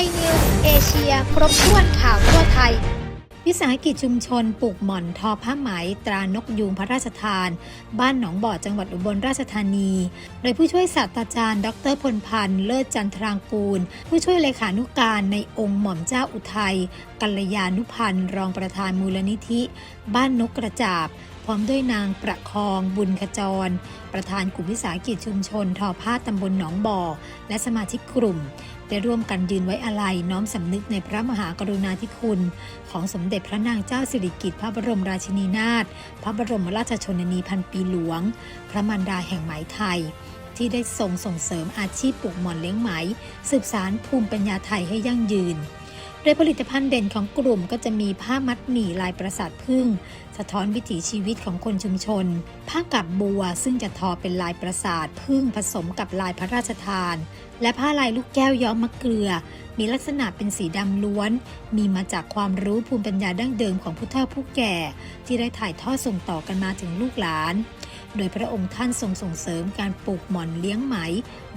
ยนิวส์เอเชีย ครบถ้วนข่าวทั่วไทย วิสาหกิจชุมชนปลูกหม่อนทอผ้าไหม ตรานกยูงพระราชทาน บ้านหนองบ่อจังหวัดอุบลราชธานี โดยผู้ช่วยศาสตราจารย์ ดรพลพันธ์เลิศจันทรางกูล ผู้ช่วยเลขานุการในองค์หม่อมเจ้าอุทัยกัลยานุพันธ์รองประธานมูลนิธิ บ้านนกกระจาบ ร้อมด้วยนางประคอง บุญขจร ประธานกลุ่มวิสาหกิจชุมชน ทอผ้าตำบลหนองบ่อ และสมาชิกกลุ่ม ได้ร่วมกันยืนไว้อาลัยน้อมสำนึกในพระมหากรุณาธิคุณ ของสมเด็จพระนางเจ้าสิริกิติ์พระบรมราชินีนาถพระบรมราชชนนีพันปีหลวง พระมารดาแห่งไหมไทยที่ได้ทรงส่งเสริมอาชีพปลูกหม่อนเลี้ยงไหม สืบสารภูมิปัญญาไทยให้ยั่งยืน โดยผลิตภัณฑ์เด่นของกลุ่มก็จะมีผ้ามัดหมี่ลายประสาทพึ่ง สะท้อนวิถีชีวิตของคนชุมชน ผ้ากับบัวซึ่งจะทอเป็นลายประสาทพึ่งผสมกับลายพระราชทาน และผ้าลายลูกแก้วย้อมมะเกลือ มีลักษณะเป็นสีดำล้วน มีมาจากความรู้ภูมิปัญญาดั้งเดิมของผู้เฒ่าผู้แก่ ที่ได้ถ่ายทอดส่งต่อกันมาถึงลูกหลาน โดยพระองค์ท่านทรงส่งเสริมการปลูกหม่อนเลี้ยงไหม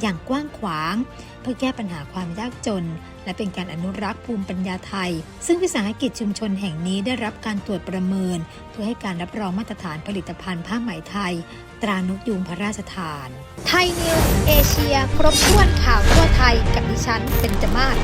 อย่างกว้างขวาง เพื่อแก้ปัญหาความยากจน และเป็นการอนุรักษ์ภูมิปัญญาไทย ซึ่งวิสาหกิจชุมชนแห่งนี้ได้รับการตรวจประเมิน เพื่อให้การรับรองมาตรฐานผลิตภัณฑ์ผ้าไหมไทย ตรานกยูงพระราชทาน ไทยนิวเอเชีย ครบถ้วนข่าวทั่วไทยกับดิฉันเป็นจมาศ